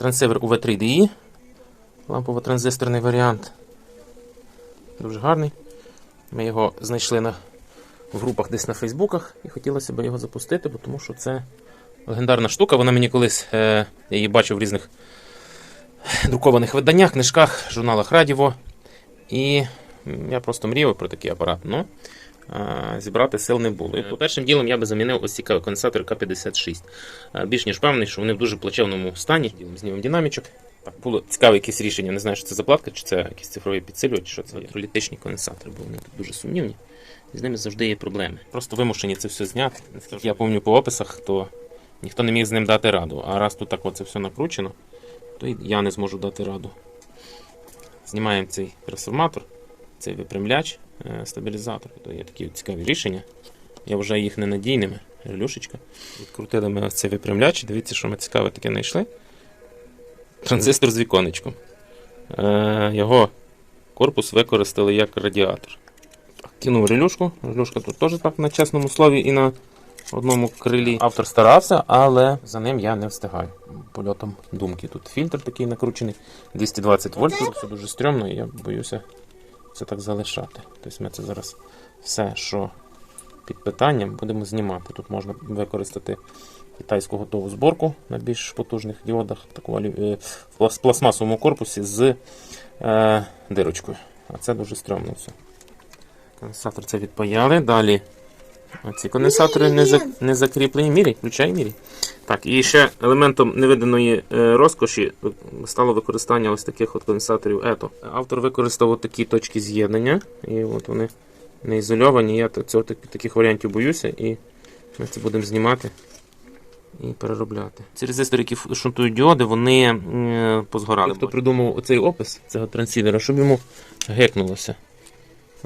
Трансивер UV3DI. Лампово-транзисторний варіант. Дуже гарний. Ми його знайшли на, в групах десь на Фейсбуках і хотілося б його запустити, бо тому що це легендарна штука. Вона мені колись, е, я її бачив в різних друкованих виданнях, книжках, журналах Радіво. І я просто мріяв про такий апарат. Ну, зібрати сил не було. І першим ділом я би замінив ось ці конденсатори К56. Більш ніж певний, що вони в дуже плачевному стані. Знімемо динамічок. Так, було цікаве якесь рішення. Не знаю, що це за платка, чи це якийсь цифровий підсилювач, чи що це електролітичні конденсатори, бо вони тут дуже сумнівні. З ними завжди є проблеми. Просто вимушені це все зняти. Наскільки я пам'ятаю по описах, то ніхто не міг з ним дати раду. А раз тут так оце все накручено, то і я не зможу дати раду. Знімаємо цей трансформатор, цей випрямляч, е, стабілізатор. То є такі цікаві рішення. Я вважаю їх ненадійними. Релюшечка. Відкрутили ми ось цей випрямляч. Дивіться, що ми цікаве таке знайшли. Транзистор з віконечком. Е, його корпус використали як радіатор. Кинув релюшку. Релюшка тут теж так на чесному слові і на одному крилі. Автор старався, але за ним я не встигаю. Польотом думки. Тут фільтр такий накручений, 220 вольт. Все дуже стрьомно, і я боюся це так залишати. Тобто ми це зараз все, що під питанням, будемо знімати. Тут можна використати китайську готову зборку на більш потужних діодах, таку е, в пластмасовому корпусі з е, дирочкою. А це дуже стрьомно все. Конденсатор це відпаяли. Далі ці конденсатори не, за, не закріплені. Мірі, включай мірі. Так, і ще елементом невиданої е, розкоші стало використання ось таких от конденсаторів ето. Автор використав от такі точки з'єднання, і от вони не ізольовані. Я цього таких варіантів боюся, і ми це будемо знімати і переробляти. Ці резистори, які шунтують діоди, вони е, позгорали. Хто придумав оцей опис цього трансівера, щоб йому гекнулося.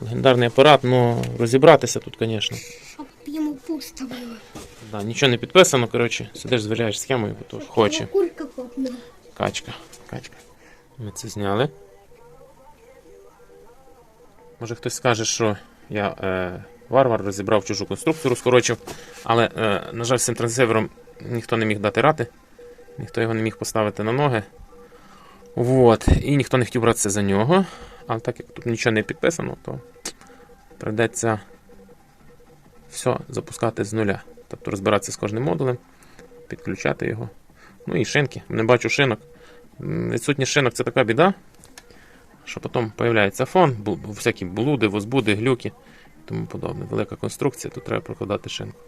Легендарний апарат, але розібратися тут, звісно. Пусто було. Да, нічого не підписано, коротше, сидиш, звіряєш схемою, бо то хоче. Курка копнула. Качка, качка. Ми це зняли. Може хтось скаже, що я е, варвар розібрав чужу конструкцію, розкорочив, але, е, на жаль, з цим трансивером ніхто не міг дати рати, ніхто його не міг поставити на ноги. Вот. І ніхто не хотів братися за нього. Але так як тут нічого не підписано, то прийдеться все запускати з нуля. Тобто розбиратися з кожним модулем, підключати його. Ну і шинки. Не бачу шинок. Відсутність шинок це така біда, що потім з'являється фон, всякі блуди, возбуди, глюки і тому подобне. Велика конструкція, тут треба прокладати шинку.